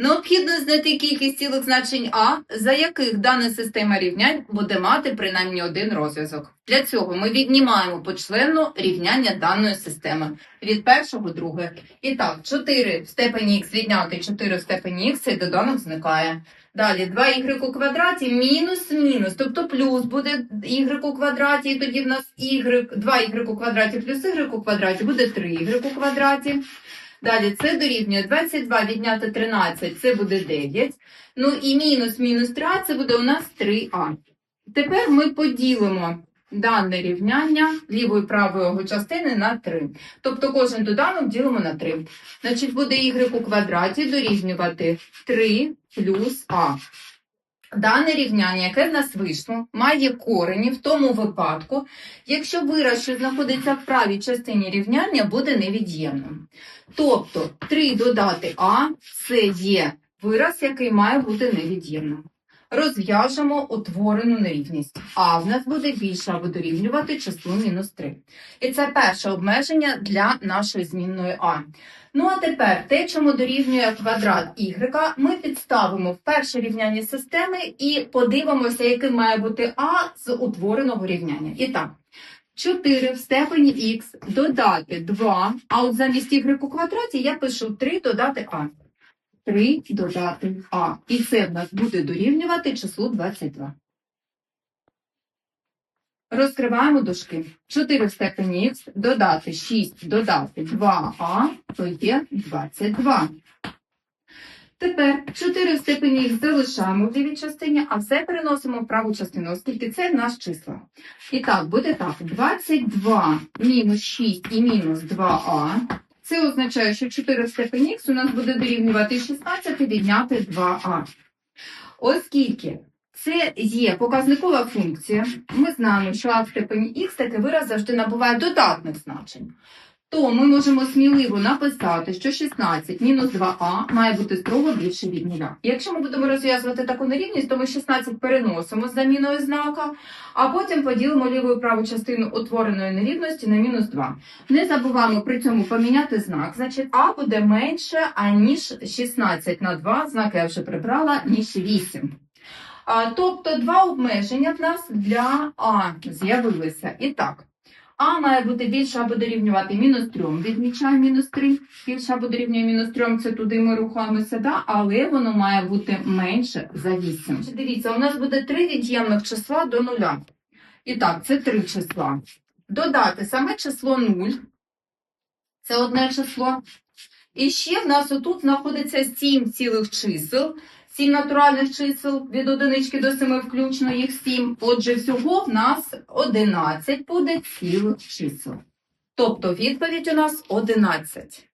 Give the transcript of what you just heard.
Необхідно знайти кількість цілих значень А, за яких дана система рівнянь буде мати принаймні один розв'язок. Для цього ми віднімаємо почленну рівняння даної системи від першого друге. І так, 4 в степені х відняти 4 в степені х, цей доданок зникає. Далі 2y у квадраті мінус мінус, тобто плюс буде y у квадраті, і тоді в нас y, 2y у квадраті плюс y у квадраті буде 3y у квадраті. Далі це дорівнює 22 відняти 13, це буде 9. Ну і мінус мінус 3, це буде у нас 3а. Тепер ми поділимо дане рівняння лівої і правої його частини на 3. Тобто кожен доданок ділимо на 3. Значить, буде y у квадраті дорівнювати 3 плюс а. Дане рівняння, яке в нас вийшло, має корені в тому випадку, якщо вираз, що знаходиться в правій частині рівняння, буде невід'ємним. Тобто 3 додати а це є вираз, який має бути невід'ємним. Розв'яжемо утворену нерівність. А в нас буде більше або дорівнювати числу мінус 3. І це перше обмеження для нашої змінної а. Ну а тепер те, чому дорівнює квадрат y, ми підставимо в перше рівняння системи і подивимося, яким має бути а з утвореного рівняння. І так, 4 в степені х додати 2, а от замість y у квадраті я пишу 3 додати а. 3 додати а. І це в нас буде дорівнювати числу 22. Розкриваємо дужки. 4 в степені х додати 6 додати 2а, то є 22. Тепер 4 в степені х залишаємо в лівій частині, а все переносимо в праву частину, оскільки це наш числа. І так, буде так. 22 мінус 6 і мінус 2а. Це означає, що 4 в степені х у нас буде дорівнювати 16 і відняти 2а. Оскільки це є показникова функція, ми знаємо, що а в степені х такий вираз завжди набуває додатних значень. То ми можемо сміливо написати, що 16 мінус 2а має бути строго більше від нуля. Якщо ми будемо розв'язувати таку нерівність, то ми 16 переносимо з заміною знака, а потім поділимо ліву і праву частину утвореної нерівності на мінус 2. Не забуваємо при цьому поміняти знак, значить а буде менше, аніж 16 на 2, знак я вже прибрала, ніж 8. А, тобто два обмеження в нас для А з'явилися. І так, А має бути більше або дорівнювати мінус 3, відмічаємо мінус 3, більше або дорівнює мінус 3, це туди ми рухаємося, да? але воно має бути менше за 8. Дивіться, у нас буде 3 від'ємних числа до нуля. І так, це 3 числа. Додати саме число 0, це одне число. І ще в нас отут знаходиться 7 цілих чисел, 7 натуральних чисел від одинички до 7 включно їх 7. Отже, всього в нас 11 буде цілих чисел. Тобто відповідь у нас 11.